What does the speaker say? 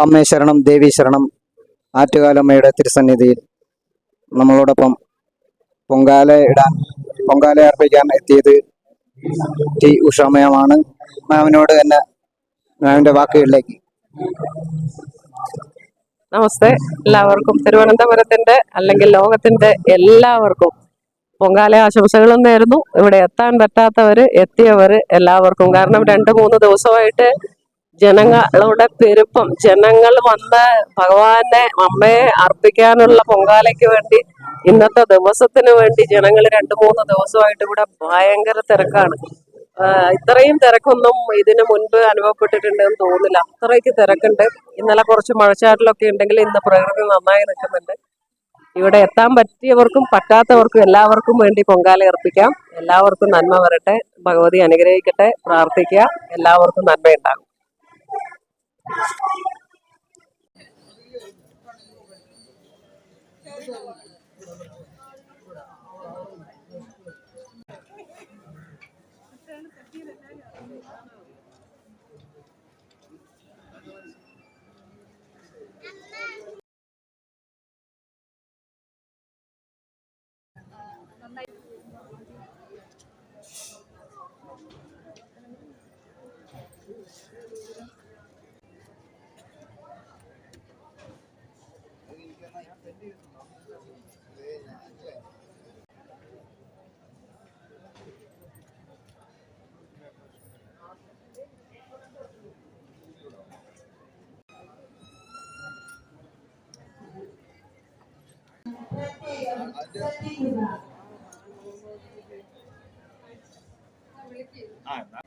അമ്മേ ശരണം ദേവി ശരണം ആറ്റുകാലമ്മയുടെ തിരുസന്നിധിയിൽ നമ്മളോടൊപ്പം പൊങ്കാല ഇടാൻ പൊങ്കാല അർപ്പിക്കാൻ എത്തിയത് ടി ഉഷാമയമാണ്. മാമിനോട് തന്നെ മാമിന്റെ വാക്കുകളിലേക്ക്. നമസ്തേ. എല്ലാവർക്കും തിരുവനന്തപുരത്തിന്റെ അല്ലെങ്കിൽ ലോകത്തിന്റെ എല്ലാവർക്കും പൊങ്കാല ആശംസകളും നേരുന്നു ഇവിടെ എത്താൻ പറ്റാത്തവര് എത്തിയവര് എല്ലാവർക്കും. കാരണം രണ്ട് മൂന്ന് ദിവസമായിട്ട് ജനങ്ങളുടെ പെരുപ്പം ജനങ്ങൾ വന്ന് ഭഗവാനെ അമ്മയെ അർപ്പിക്കാനുള്ള പൊങ്കാലയ്ക്ക് വേണ്ടി ഇന്നത്തെ ദിവസത്തിന് വേണ്ടി ജനങ്ങൾ രണ്ട് മൂന്ന് ദിവസമായിട്ട് ഇവിടെ ഭയങ്കര തിരക്കാണ്. ഇത്രയും തിരക്കൊന്നും ഇതിനു മുൻപ് അനുഭവപ്പെട്ടിട്ടുണ്ടെന്ന് തോന്നുന്നില്ല. അത്രയ്ക്ക് തിരക്കുണ്ട്. ഇന്നലെ കുറച്ച് മഴച്ചാറ്റിലൊക്കെ ഉണ്ടെങ്കിൽ ഇന്ന് പ്രകൃതി നന്നായി നിൽക്കുന്നുണ്ട്. ഇവിടെ എത്താൻ പറ്റിയവർക്കും പറ്റാത്തവർക്കും എല്ലാവർക്കും വേണ്ടി പൊങ്കാല അർപ്പിക്കാം. എല്ലാവർക്കും നന്മ വരട്ടെ. ഭഗവതി അനുഗ്രഹിക്കട്ടെ. പ്രാർത്ഥിക്കുക. എല്ലാവർക്കും നന്മയുണ്ടാകും. Thank cầm tay Thank you. Ah, tá.